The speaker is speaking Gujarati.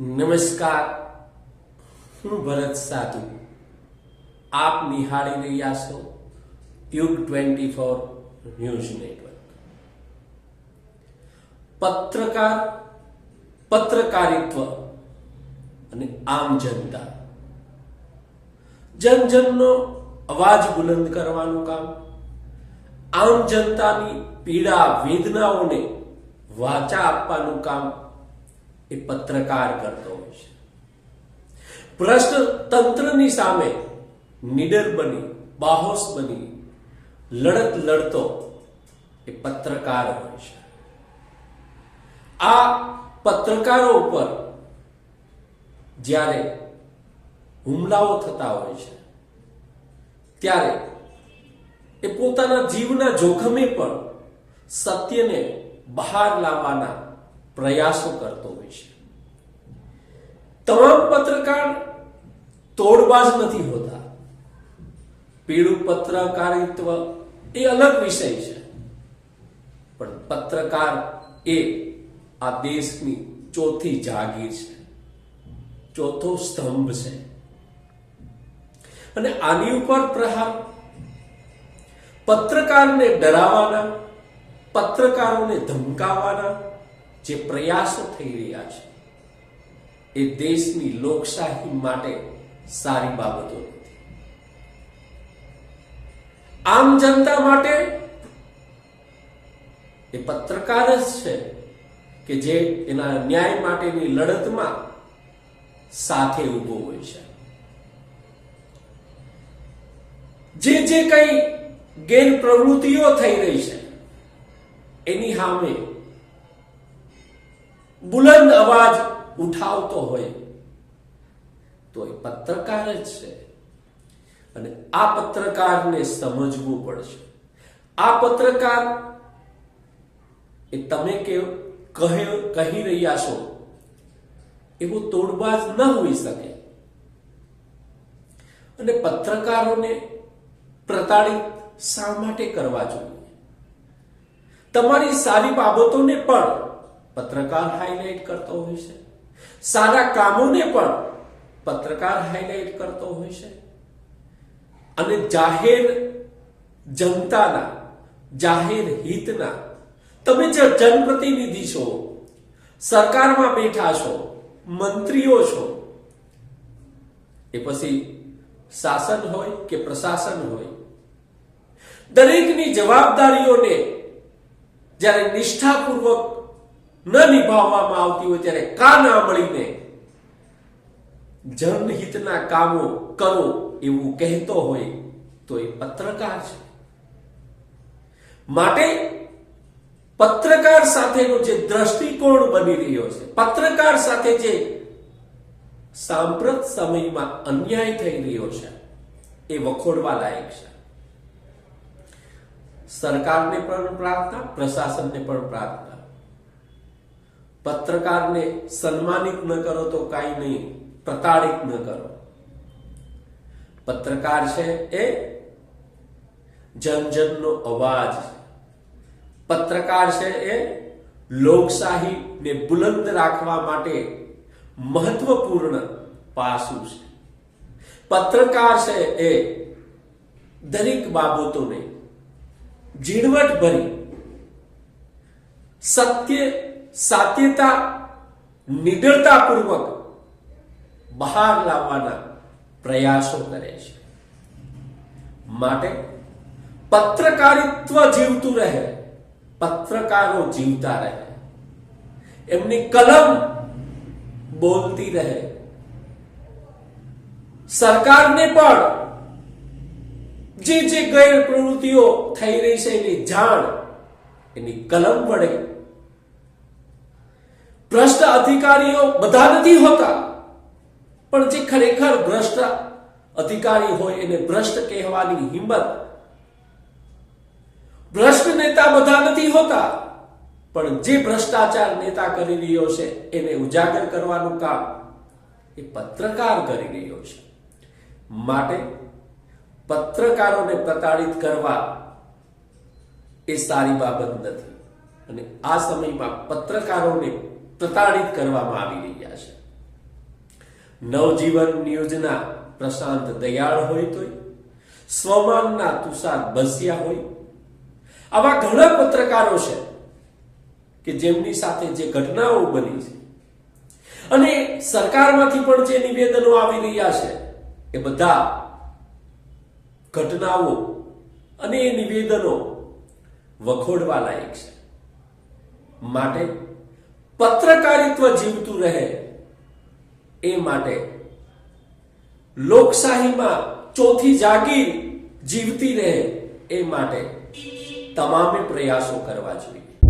નમસ્કાર. હું ભરત સાધુ. આપ નિહાળી રહ્યા છો યુગ ટ્વેન્ટી ફોર ન્યૂઝ નેટવર્ક. પત્રકાર, પત્રકારિત્વ અને આમ જનતા. જન જનનો અવાજ બુલંદ કરવાનું કામ. આમ જનતાની પીડા વેદનાઓને વાચા આપવાનું કામ. એ પત્રકાર કરતો હોય છે. ભ્રષ્ટ તંત્રની સામે નિડર બની, બાહોશ બની, લડત લડતો એ પત્રકાર હોય છે. આ પત્રકારો ઉપર જ્યારે હુમલાઓ થતા હોય છે, ત્યારે એ પોતાના જીવના જોખમે પણ સત્યને બહાર લાવવાના પ્રયાસો કરતો હોય છે. તમામ પત્રકાર તોડબાજ નથી હોતા. પીળું પત્રકારિત્વ એ અલગ વિષય છે. પણ પત્રકાર એ આ દેશની ચોથી જાગીર છે. ચોથો સ્તંભ છે. અને આની ઉપર પ્રહાર પત્રકારને ડરાવવાના પત્રકારોને ધમકાવવાના જે પ્રયાસો થઈ રહ્યા છે, એ દેશની લોકશાહી માટે સારી બાબતો નથી. આમ જનતા માટે એ પત્રકાર જ છે કે જે એના ન્યાય માટેની લડતમાં સાથે ઊભો હોય છે. જે જે કઈ ગેરપ્રવૃત્તિઓ થઈ રહી છે, એની સામે બુલંદ અવાજ ઉઠાવતો હોય તો એ પત્રકાર જ છે. અને આ પત્રકારને સમજવું પડશે. આ પત્રકાર એ તમે કે કહે રહ્યા છો, એવો તોડબાજ ન હોઈ શકે. અને પત્રકારોને પ્રતાડિત શા માટે કરવા જોઈએ? તમારી સારી બાબતોને પણ પત્રકાર હાઇલાઇટ કરતો હોય છે. સારા કામોને પણ પત્રકાર હાઇલાઇટ કરતો હોય છે. અને જાહેર જનતાના, જાહેર હિતના, તમે જે જનપ્રતિનિધિ છો, સરકારમાં બેઠા છો, મંત્રીઓ છો, એ પછી શાસન હોય કે પ્રશાસન હોય, દરેકની જવાબદારીઓને જ્યારે નિષ્ઠાપૂર્વક ન નિભાવવામાં આવતી હોય ત્યારે કા ના મળીને જનહિતના કામો કરો એવું કહેતો હોય તો એ પત્રકાર છે. માટે પત્રકાર સાથેનો જે દ્રષ્ટિકોણ બની રહ્યો છે, પત્રકાર સાથે જે સાંપ્રત સમયમાં અન્યાય થઈ રહ્યો છે, એ વખોડવા લાયક છે. સરકારને પણ પ્રાર્થના, પ્રશાસનને પણ પ્રાર્થના. પત્રકારને સન્માનિત ન કરો તો કાંઈ નહીં, પ્રતાડિત ન કરો. પત્રકાર છે એ જન જનનો અવાજ પત્રકાર છે એ લોકશાહીને બુલંદ રાખવા માટે મહત્વપૂર્ણ પાસું છે. પત્રકાર છે એ દરેક બાબતોને ઝીણવટ ભરી સત્ય સાત્યતા, નિડરતાપૂર્વક બહાર લાવવાના પ્રયાસો કરે છે. માટે પત્રકારિત્વ જીવતું રહે, પત્રકારો જીવતા રહે. એમની કલમ બોલતી રહે. સરકારને પણ જે જે ગેર પ્રવૃત્તિઓ થઈ રહી છે એની જાણ, એની કલમ વડે ભ્રષ્ટ અધિકારીઓ બધા નથી હોતા. પણ જે ખરેખર ભ્રષ્ટ અધિકારી હોય એને ભ્રષ્ટ કહેવાની હિંમત. ભ્રષ્ટ નેતા બધા નથી હોતા. પણ જે ભ્રષ્ટાચાર નેતા કરી રહ્યો છે, એને ઉજાગર કરવાનું કામ એ પત્રકાર કરી રહ્યો છે. માટે પત્રકારોને પ્રતાડિત કરવા એ સારી બાબત નથી. અને આ સમયમાં પત્રકારોને પ્રતાડિત કરવામાં આવી રહ્યા છે. નવજીવન યોજના પ્રશાંત દયાળ હોય તોય, સ્વમાનના તુષાર બસિયા હોય. આવા ઘણા પત્રકારો છે કે જેમની સાથે જે ઘટનાઓ બની છે. અને સરકારમાંથી પણ જે નિવેદનો આવી રહ્યા છે, એ બધા ઘટનાઓ અને એ નિવેદનો વખોડવા લાયક છે. માટે પત્રકારિત્વ જીવતું રહે એ માટે લોકશાહીમાં ચોથી જાગીર જીવતી રહે એ માટે તમામે પ્રયાસો કરવા જોઈએ.